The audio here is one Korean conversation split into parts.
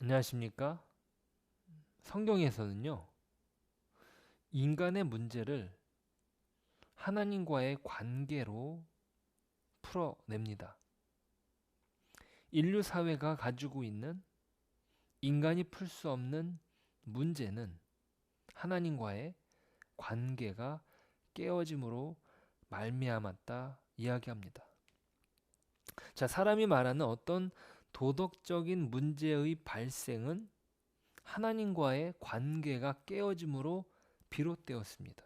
안녕하십니까? 성경에서는요, 인간의 문제를 하나님과의 관계로 풀어냅니다. 인류 사회가 가지고 있는 인간이 풀 수 없는 문제는 하나님과의 관계가 깨어짐으로 말미암았다 이야기합니다. 자, 사람이 말하는 어떤 도덕적인 문제의 발생은 하나님과의 관계가 깨어짐으로 비롯되었습니다.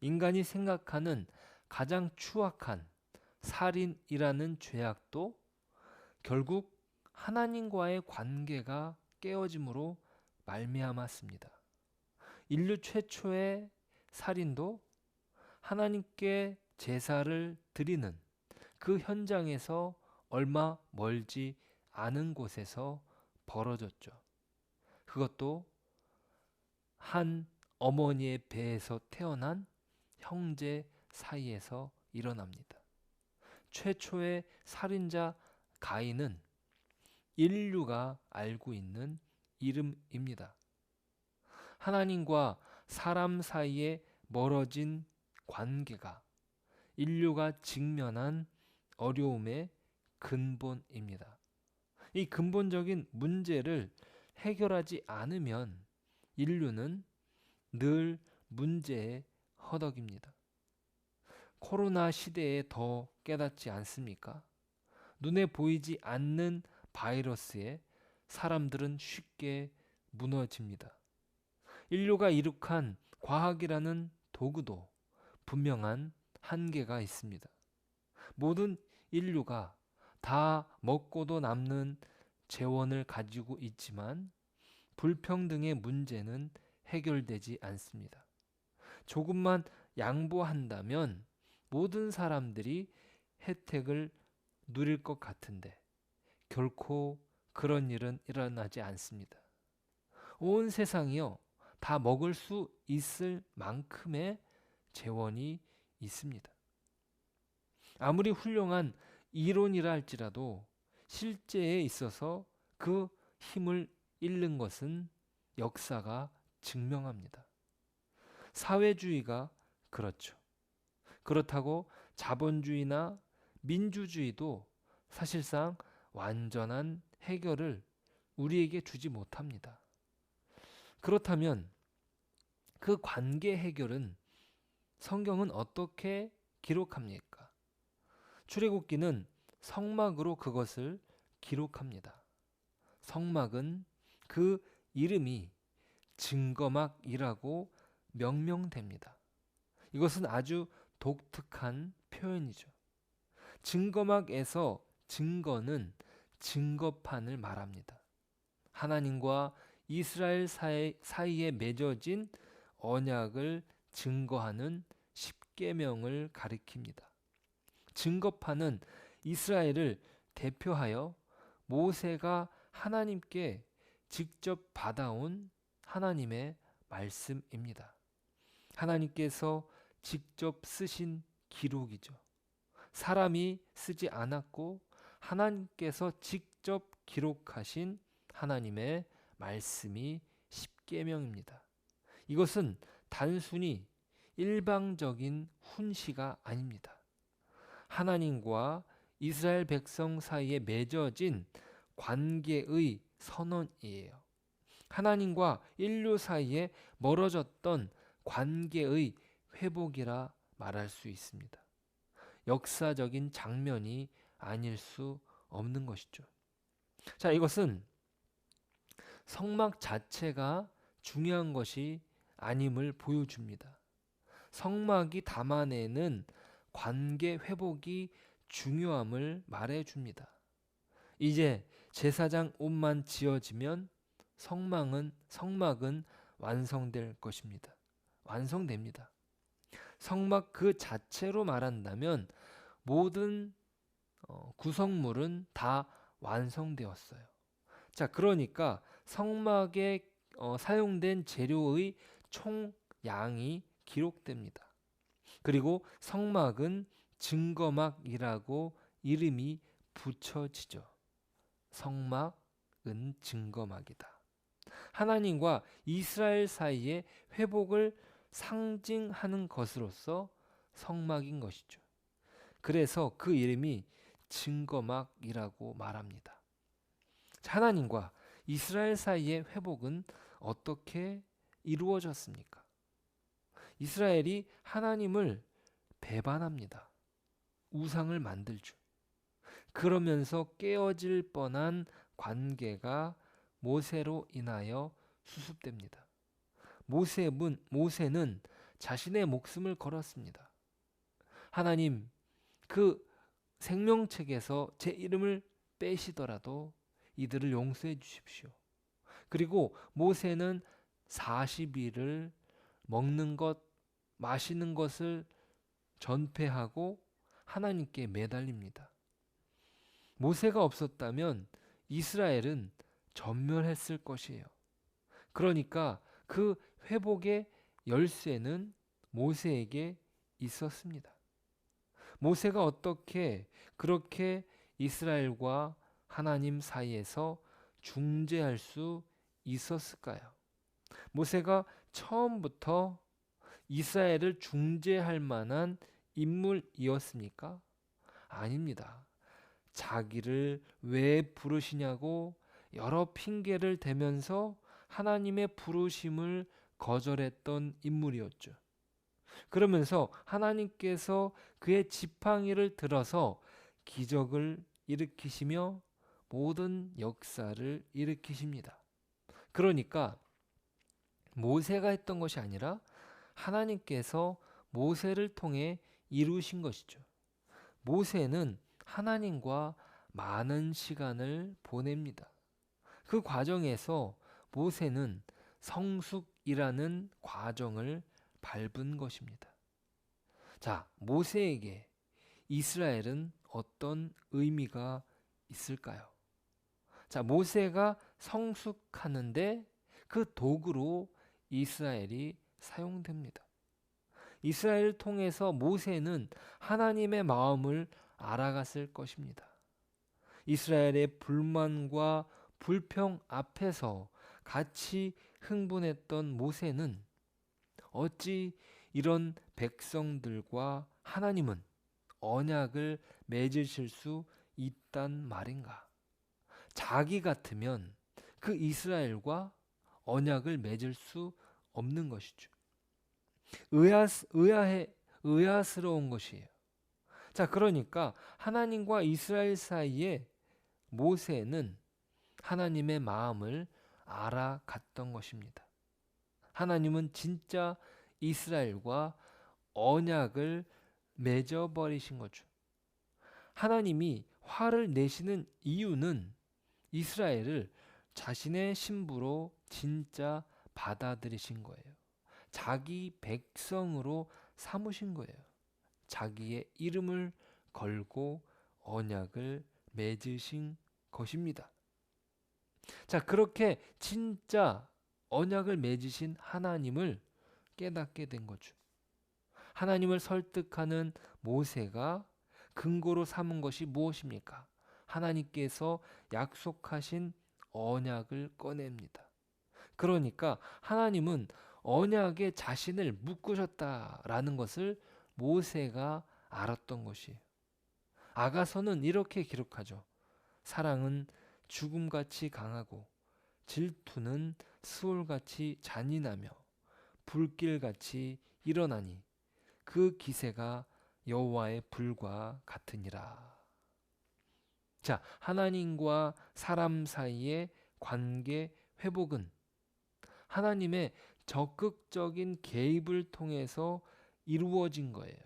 인간이 생각하는 가장 추악한 살인이라는 죄악도 결국 하나님과의 관계가 깨어짐으로 말미암았습니다. 인류 최초의 살인도 하나님께 제사를 드리는 그 현장에서 얼마 멀지 않은 곳에서 벌어졌죠. 그것도 한 어머니의 배에서 태어난 형제 사이에서 일어납니다. 최초의 살인자 가인은 인류가 알고 있는 이름입니다. 하나님과 사람 사이에 멀어진 관계가 인류가 직면한 어려움의 근본입니다. 이 근본적인 문제를 해결하지 않으면 인류는 늘 문제에 허덕입니다. 코로나 시대에 더 깨닫지 않습니까? 눈에 보이지 않는 바이러스에 사람들은 쉽게 무너집니다. 인류가 이룩한 과학이라는 도구도 분명한 한계가 있습니다. 모든 인류가 다 먹고도 남는 재원을 가지고 있지만 불평등의 문제는 해결되지 않습니다. 조금만 양보한다면 모든 사람들이 혜택을 누릴 것 같은데 결코 그런 일은 일어나지 않습니다. 온 세상이요 다 먹을 수 있을 만큼의 재원이 있습니다. 아무리 훌륭한 이론이라 할지라도 실제에 있어서 그 힘을 잃는 것은 역사가 증명합니다. 사회주의가 그렇죠. 그렇다고 자본주의나 민주주의도 사실상 완전한 해결을 우리에게 주지 못합니다. 그렇다면 그 관계 해결은 성경은 어떻게 기록합니까? 출애굽기는 성막으로 그것을 기록합니다. 성막은 그 이름이 증거막이라고 명명됩니다. 이것은 아주 독특한 표현이죠. 증거막에서 증거는 증거판을 말합니다. 하나님과 이스라엘 사이에 맺어진 언약을 증거하는 십계명을 가리킵니다. 증거판은 이스라엘을 대표하여 모세가 하나님께 직접 받아온 하나님의 말씀입니다. 하나님께서 직접 쓰신 기록이죠. 사람이 쓰지 않았고 하나님께서 직접 기록하신 하나님의 말씀이 십계명입니다. 이것은 단순히 일방적인 훈시가 아닙니다. 하나님과 이스라엘 백성 사이에 맺어진 관계의 선언이에요. 하나님과 인류 사이에 멀어졌던 관계의 회복이라 말할 수 있습니다. 역사적인 장면이 아닐 수 없는 것이죠. 자, 이것은 성막 자체가 중요한 것이 아님을 보여줍니다. 성막이 담아내는 관계 회복이 중요함을 말해줍니다. 이제 제사장 옷만 지어지면 성막은 성막은 완성될 것입니다. 완성됩니다. 성막 그 자체로 말한다면 모든 어, 구성물은 다 완성되었어요. 자, 그러니까 성막에 어, 사용된 재료의 총 양이 기록됩니다. 그리고 성막은 증거막이라고 이름이 붙여지죠. 성막, 회복은 증거막이다. 하나님과 이스라엘 사이의 회복을 상징하는 것으로서 성막인 것이죠. 그래서 그 이름이 증거막이라고 말합니다. 하나님과 이스라엘 사이의 회복은 어떻게 이루어졌습니까? 이스라엘이 하나님을 배반합니다. 우상을 만들죠. 그러면서 깨어질 뻔한 관계가 모세로 인하여 수습됩니다. 모세는, 모세는 자신의 목숨을 걸었습니다. 하나님, 그 생명책에서 제 이름을 빼시더라도 이들을 용서해 주십시오. 그리고 모세는 40일을 먹는 것, 마시는 것을 전폐하고 하나님께 매달립니다. 모세가 없었다면 이스라엘은 전멸했을 것이에요. 그러니까 그 회복의 열쇠는 모세에게 있었습니다. 모세가 어떻게 그렇게 이스라엘과 하나님 사이에서 중재할 수 있었을까요? 모세가 처음부터 이스라엘을 중재할 만한 인물이었습니까? 아닙니다. 자기를 왜 부르시냐고 여러 핑계를 대면서 하나님의 부르심을 거절했던 인물이었죠. 그러면서 하나님께서 그의 지팡이를 들어서 기적을 일으키시며 모든 역사를 일으키십니다. 그러니까 모세가 했던 것이 아니라 하나님께서 모세를 통해 이루신 것이죠. 모세는 하나님과 많은 시간을 보냅니다. 그 과정에서 모세는 성숙이라는 과정을 밟은 것입니다. 자, 모세에게 이스라엘은 어떤 의미가 있을까요? 자, 모세가 성숙하는데 그 도구로 이스라엘이 사용됩니다. 이스라엘을 통해서 모세는 하나님의 마음을 알아갔을 것입니다. 이스라엘의 불만과 불평 앞에서 같이 흥분했던 모세는 어찌 이런 백성들과 하나님은 언약을 맺으실 수 있단 말인가? 자기 같으면 그 이스라엘과 언약을 맺을 수 없는 것이죠. 의아, 의아해, 의아스러운 것이에요. 자, 그러니까 하나님과 이스라엘 사이에 모세는 하나님의 마음을 알아갔던 것입니다. 하나님은 진짜 이스라엘과 언약을 맺어버리신 거죠. 하나님이 화를 내시는 이유는 이스라엘을 자신의 신부로 진짜 받아들이신 거예요. 자기 백성으로 삼으신 거예요. 자기의 이름을 걸고 언약을 맺으신 것입니다. 자, 그렇게 진짜 언약을 맺으신 하나님을 깨닫게 된 거죠. 하나님을 설득하는 모세가 근거로 삼은 것이 무엇입니까? 하나님께서 약속하신 언약을 꺼냅니다. 그러니까 하나님은 언약에 자신을 묶으셨다라는 것을 모세가 알았던 것이에요. 아가서는 이렇게 기록하죠. 사랑은 죽음같이 강하고 질투는 수월같이 잔인하며 불길같이 일어나니 그 기세가 여호와의 불과 같으니라. 자, 하나님과 사람 사이의 관계 회복은 하나님의 적극적인 개입을 통해서 이루어진 거예요.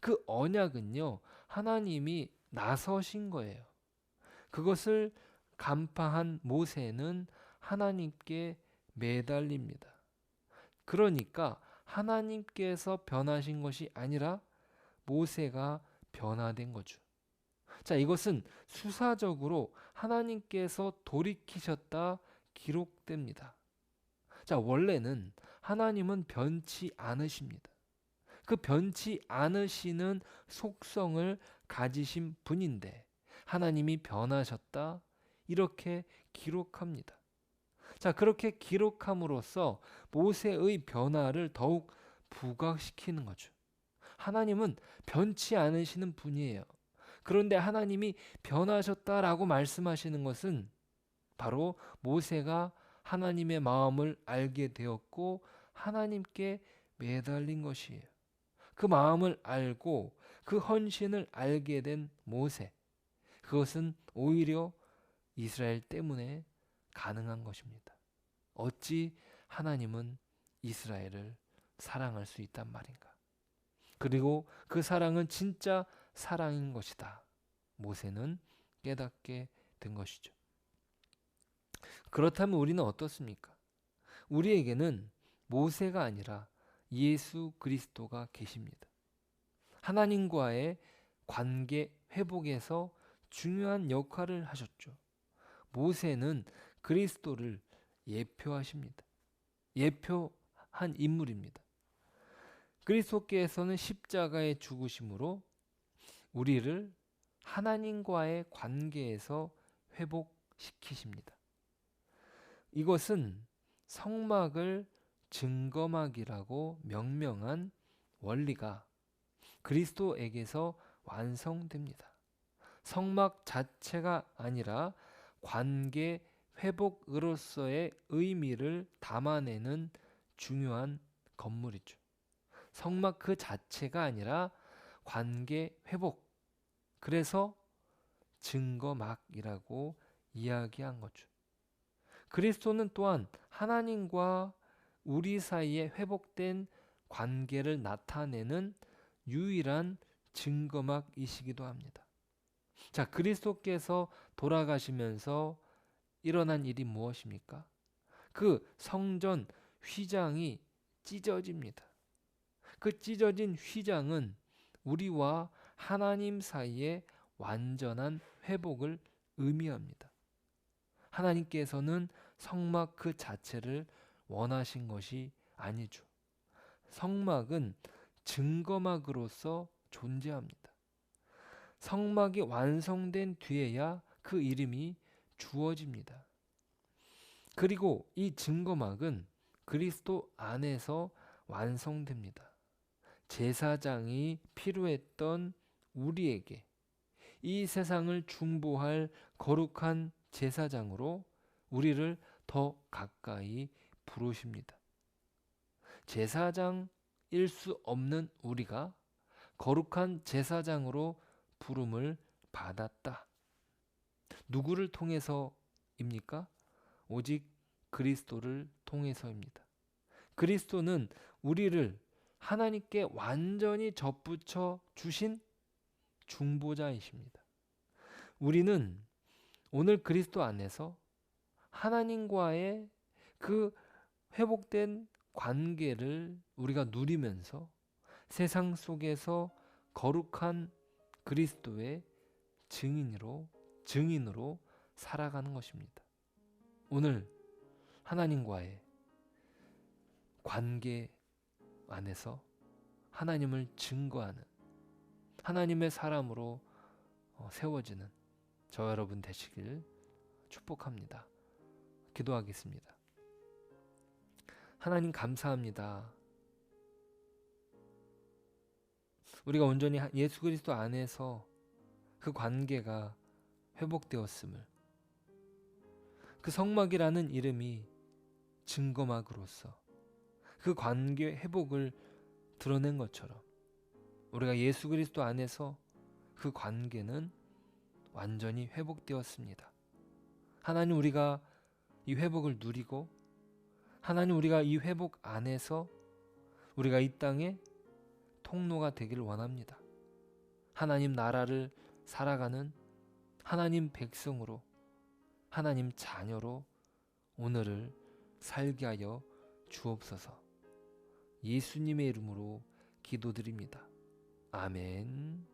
그 언약은요, 하나님이 나서신 거예요. 그것을 간파한 모세는 하나님께 매달립니다. 그러니까 하나님께서 변하신 것이 아니라 모세가 변화된 거죠. 자, 이것은 수사적으로 하나님께서 돌이키셨다 기록됩니다. 자, 원래는 하나님은 변치 않으십니다. 그 변치 않으시는 속성을 가지신 분인데 하나님이 변하셨다 이렇게 기록합니다. 자, 그렇게 기록함으로써 모세의 변화를 더욱 부각시키는 거죠. 하나님은 변치 않으시는 분이에요. 그런데 하나님이 변하셨다라고 말씀하시는 것은 바로 모세가 하나님의 마음을 알게 되었고 하나님께 매달린 것이에요. 그 마음을 알고 그 헌신을 알게 된 모세. 그것은 오히려 이스라엘 때문에 가능한 것입니다. 어찌 하나님은 이스라엘을 사랑할 수 있단 말인가? 그리고 그 사랑은 진짜 사랑인 것이다. 모세는 깨닫게 된 것이죠. 그렇다면 우리는 어떻습니까? 우리에게는 모세가 아니라 예수 그리스도가 계십니다. 하나님과의 관계 회복에서 중요한 역할을 하셨죠. 모세는 그리스도를 예표하십니다. 예표한 인물입니다. 그리스도께서는 십자가의 죽으심으로 우리를 하나님과의 관계에서 회복시키십니다. 이것은 성막을 증거막이라고 명명한 원리가 그리스도에게서 완성됩니다. 성막 자체가 아니라 관계 회복으로서의 의미를 담아내는 중요한 건물이죠. 성막 그 자체가 아니라 관계 회복. 그래서 증거막이라고 이야기한 거죠. 그리스도는 또한 하나님과 우리 사이에 회복된 관계를 나타내는 유일한 증거막이시기도 합니다. 자, 그리스도께서 돌아가시면서 일어난 일이 무엇입니까? 그 성전 휘장이 찢어집니다. 그 찢어진 휘장은 우리와 하나님 사이의 완전한 회복을 의미합니다. 하나님께서는 성막 그 자체를 원하신 것이 아니죠. 성막은 증거막으로서 존재합니다. 성막이 완성된 뒤에야 그 이름이 주어집니다. 그리고 이 증거막은 그리스도 안에서 완성됩니다. 제사장이 필요했던 우리에게 이 세상을 중보할 거룩한 제사장으로 우리를 더 가까이 부르십니다. 제사장일 수 없는 우리가 거룩한 제사장으로 부름을 받았다. 누구를 통해서입니까? 오직 그리스도를 통해서입니다. 그리스도는 우리를 하나님께 완전히 접붙여 주신 중보자이십니다. 우리는 오늘 그리스도 안에서 하나님과의 그 회복된 관계를 우리가 누리면서 세상 속에서 거룩한 그리스도의 증인으로 증인으로 살아가는 것입니다. 오늘 하나님과의 관계 안에서 하나님을 증거하는 하나님의 사람으로 어, 세워지는 저 여러분 되시길 축복합니다. 기도하겠습니다. 하나님 감사합니다. 우리가 온전히 예수 그리스도 안에서 그 관계가 회복되었음을 그 성막이라는 이름이 증거막으로서 그 관계 회복을 드러낸 것처럼 우리가 예수 그리스도 안에서 그 관계는 완전히 회복되었습니다. 하나님 우리가 이 회복을 누리고 하나님 우리가 이 회복 안에서 우리가 이 땅에 통로가 되기를 원합니다. 하나님 나라를 살아가는 하나님 백성으로 하나님 자녀로 오늘을 살게 하여 주옵소서. 예수님의 이름으로 기도드립니다. 아멘.